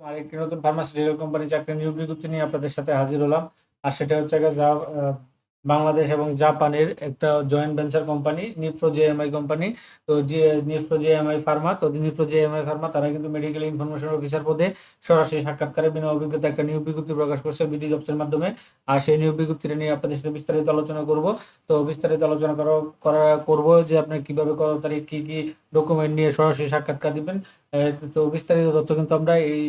আরেকটি নতুন pharmaceutical company চাকরি নিয়োগ বিজ্ঞপ্তি নিয়ে আপনাদের সাথে হাজির হলাম। আর সেটা হচ্ছে বাংলাদেশ এবং জাপানের একটা joint venture company Nipro JMI company তো যে নিপ্রো জেএমআই ফার্মা তো নিপ্রো জেএমআই ফার্মা তারা কিন্তু মেডিকেল ইনফরমেশন অফিসার পদে সরাসরি সাক্ষাৎকারে বিনা অভিজ্ঞতা একটা নিয়োগ বিজ্ঞপ্তি প্রকাশ করছে বিডি জবসের মাধ্যমে। আর সেই নিয়োগ বিজ্ঞপ্তিটা নিয়ে আপনাদের সাথে বিস্তারিত আলোচনা করব। তো বিস্তারিত আলোচনা করা করা, করব যে আপনি কীভাবে কত তারিখ কি কি ডকুমেন্ট নিয়ে সরাসরি সাক্ষাৎকার দিবেন। তো বিস্তারিত তথ্য কিন্তু আমরা এই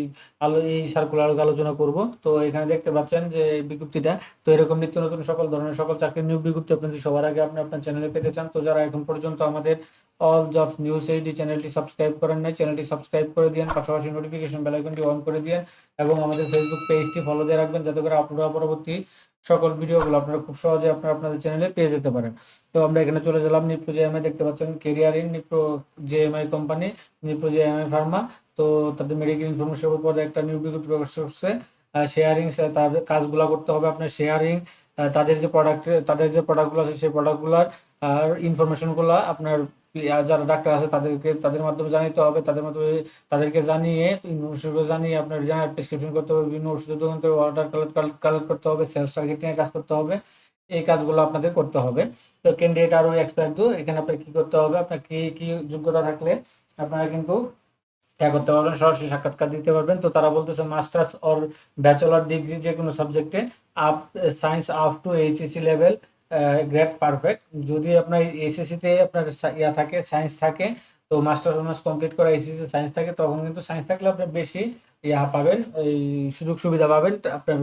আলো, এই সার্কুলার আলোচনা করব। তো এখানে দেখতে পাচ্ছেন যে বিজ্ঞপ্তিটা, তো এরকম নিত্য নতুন সকল ধরনের সকল চাকরির নিয়োগ বিজ্ঞপ্তি আপনি সবার আগে আপনি আপনার চ্যানেলে পেতে চান, তো যারা এখন পর্যন্ত আমাদের অল জব নিউজ এইচডি চ্যানেলটি সাবস্ক্রাইব করেন নাই চ্যানেলটি সাবস্ক্রাইব করে দিন পাশাপাশি নোটিফিকেশন বেল আইকনটি অন করে দিন এবং আমাদের ফেসবুক পেজটি ফলো দিয়ে রাখবেন, যাতে করে হওয়া পরবর্তী সকল ভিডিওগুলো আপনারা খুব সহজে আপনারা আপনাদের চ্যানেলে পেয়ে যেতে পারেন। তো আমরা এখানে চলে গেলাম নিপ্রো জেএমআই দেখতে পাচ্ছেন career in Nipro JMI company Nipro JMI pharma তো তাদের মেডিকেল ইনফরমেশন উপরে একটা নিয়োগ বিজ্ঞপ্তি প্রকাশ করছে। শেয়ারিং তাদের কাজগুলো করতে হবে আপনার শেয়ারিং তাদের যে প্রোডাক্ট তাদের যে প্রোডাক্টগুলো আছে, সেই প্রোডাক্টগুলোর ইনফরমেশনগুলো আপনার যারা ডাক্তার আছে তাদেরকে, তাদের মাধ্যমে জানাতে হবে, তাদের মাধ্যমে তাদেরকে জানিয়ে জানিয়ে আপনার জানার প্রেসক্রিপশন করতে হবে, বিভিন্ন ওষুধের দোকান থেকে অর্ডার কালেক্ট করতে হবে সেলস টার্গেটিং কাজ করতে হবে, এই কাজগুলো আপনাদের করতে হবে। তো ক্যান্ডিডেট আরও এক্সপায়ার দু, এখানে আপনার কি করতে হবে, আপনার কি কি যোগ্যতা থাকলে আপনারা কিন্তু ইয়া করতে পারবেন, সরাসরি সাক্ষাৎকার দিতে পারবেন। তো তারা বলতেছে মাস্টার্স অর ব্যাচেলর ডিগ্রি যে কোনো সাবজেক্টে up science up to HSC level grade perfect যদি আপনার এইচএসসিতে আপনার ইয়া থাকে সায়েন্স থাকে, তো মাস্টার অনার্স কমপ্লিট করা এইচএসসি সায়েন্স থাকে, তখন কিন্তু সায়েন্স থাকলে আপনি বেশি ইয়া পাবেন, এই সুযোগ সুবিধা পাবেন। আপনার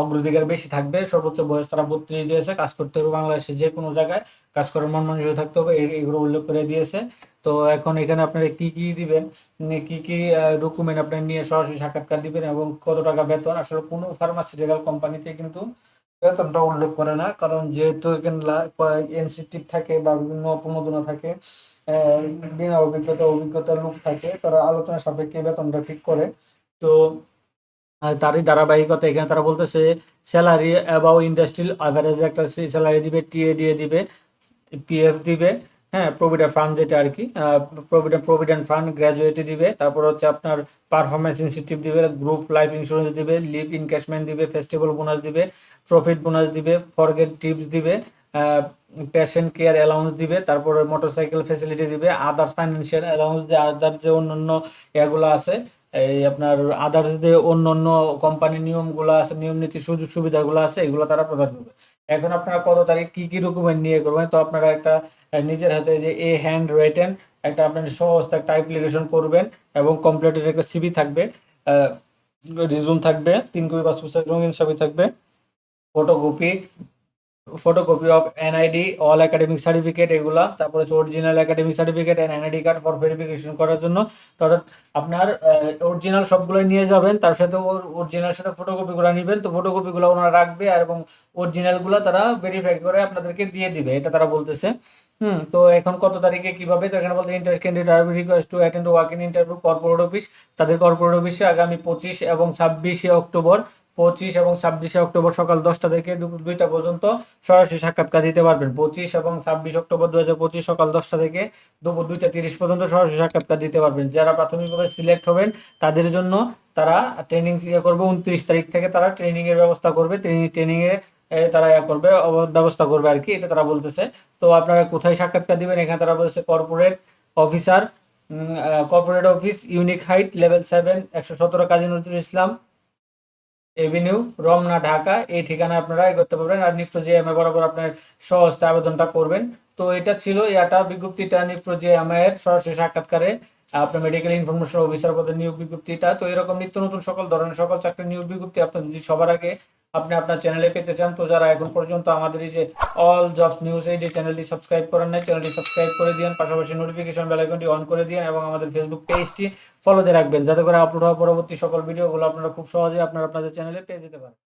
অগ্রাধিকার বেশি থাকবে, সর্বোচ্চ বয়স তারা বত্রিশ দিয়েছে, কাজ করতে হবে বাংলাদেশে যে কোনো জায়গায়, কাজ করার মন মানসিক থাকতে হবে এগুলো উল্লেখ করে দিয়েছে। তো এখন এখানে আপনারা কি কি দিবেন কি কি ডকুমেন্ট আপনার নিয়ে সরাসরি সাক্ষাৎকার দিবেন এবং কত টাকা বেতন, আসলে কোনো ফার্মাসিউটিক্যাল কোম্পানিতে কিন্তু বেতনটা উল্লেখ করে না, কারণ যেহেতু এনসিটিভ থাকে বা বিভিন্ন অপমোদনা থাকে বিনা অভিজ্ঞতা অভিজ্ঞতা লোক থাকে, তারা আলোচনা সাপেক্ষে বেতনটা ঠিক করে। তো তারই ধারাবাহিকতা এখানে তারা বলতেছে স্যালারি অ্যাবাউ ইন্ডাস্ট্রিয়াল অ্যাভারেজ একটা স্যালারি দিবে টিএ দিয়ে দিবে পিএফ দিবে। হ্যাঁ প্রভিডেন্ট ফান্ড যেটা আর কি প্রভিডেন্ট প্রভিডেন্ট ফান্ড গ্র্যাজুয়েটি দিবে, তারপর হচ্ছে আপনার পারফরমেন্স ইনসেন্টিভ দিবে গ্রুপ লাইফ ইন্স্যুরেন্স দিবে লিভ ইনক্যাশমেন্ট দিবে ফেস্টিভ্যাল বোনাস দিবে প্রফিট বোনাস দিবে ফরগেট টিপস দিবে পেশেন্ট কেয়ার অ্যালাউন্স দিবে, তারপরে মোটরসাইকেল ফেসিলিটি দিবে আদার্স ফাইন্যান্সিয়াল অ্যালাউন্স দিয়ে আদার যে অন্যান্য এগুলো আছে, এই আপনার আদার্স যে অন্য অন্য কোম্পানির নিয়মগুলো আছে, নিয়ম নীতি সুযোগ সুবিধাগুলো আছে, এগুলো তারা প্রদান করবে। এখন আপনারা কত তারিখ কি কি ডকুমেন্ট নিয়ে করবেন, তো আপনারা একটা নিজের হাতে যে এ হ্যান্ড রিটেন একটা আপনার সহজ একটা অ্যাপ্লিকেশন করবেন এবং কমপ্লিটেড একটা সিবি থাকবে রিজুম থাকবে, তিন কপি পাসপোর্ট রঙিন ছবি থাকবে photocopy photocopy of NID all academic certificate এগুলা, তারপরে হচ্ছে original academic certificate and NID card for verification করার জন্য। অর্থাৎ আপনার অরিজিনাল সবগুলো নিয়ে যাবেন, তার সাথে ওর অরিজিনাল সাথে ফটোকপিগুলো নেবেন, তো ফটোকপিগুলো ওনারা রাখবে আর এবং অরিজিনালগুলো তারা ভেরিফাই করে আপনাদেরকে দিয়ে দিবে, এটা তারা বলতেছে। হুম, তো এখন কত তারিখে কীভাবে, তো এখানে বলতে inter candidate are request to attend work in interview corporate office তাদের কর্পোরেট অফিসে আগামী পঁচিশ এবং ছাব্বিশে অক্টোবর পঁচিশ এবং ছাব্বিশে অক্টোবর সকাল দশটা থেকে দুপুর দুইটা পর্যন্ত সরাসরি সাক্ষাৎকার দিতে পারবেন। পঁচিশ এবং ছাব্বিশ অক্টোবর দু হাজার পঁচিশ সকাল দশটা থেকে দুপুর দুইটা তিরিশ পর্যন্ত সরাসরি সাক্ষাৎকার দিতে পারবেন। যারা প্রাথমিকভাবে সিলেক্ট হবেন তাদের জন্য তারা ট্রেনিং ইয়ে করবে উনত্রিশ তারিখ থেকে তারা ট্রেনিং এর ব্যবস্থা করবে ট্রেনিং ট্রেনিং এ এ, তারা ইয়া করবে ব্যবস্থা করবে আর কি এটা তারা বলতেছে। তো আপনারা কোথায় সাক্ষাৎকার দিবেন? এখানে তারা বলছে corporate officer corporate office unique height level seven একশো সতেরো কাজী নজরুল ইসলাম। এভিনিউ রমনা ঢাকা এই ঠিকানায় আপনারা করতে পারবেন। আর নিফটো জিএমএ বরাবর আপনার সহজতে আবেদনটা করবেন। তো এটা ছিল এটা বিজ্ঞপ্তিটা নিফটো জিএমএ এর সরাসরি সাক্ষাৎকারে। আপনার মেডিকেল ইনফরমেশন অফিসার পদে নিয়োগ বিজ্ঞপ্তিটা। তো এরকম নিত্য নতুন সকল ধরনের, সকল চাকরির নিয়োগ বিজ্ঞপ্তি আপনার যদি সবার আগে আপনি আপনার চ্যানেলে পেতে চান, তো যারা এখন পর্যন্ত আমাদের এই যে অল জব নিউজ এই যে চ্যানেলটি সাবস্ক্রাইব করেন নাই চ্যানেলটি সাবস্ক্রাইব করে দিন পাশাপাশি নোটিফিকেশন বেল আইকনটি অন করে দিন এবং আমাদের ফেসবুক পেজটি ফলো দিয়ে রাখবেন, যাতে করে আপলোড হওয়া পরবর্তী সকল ভিডিওগুলো আপনারা খুব সহজে আপনারা আপনাদের চ্যানেলে পেয়ে যেতে পারেন।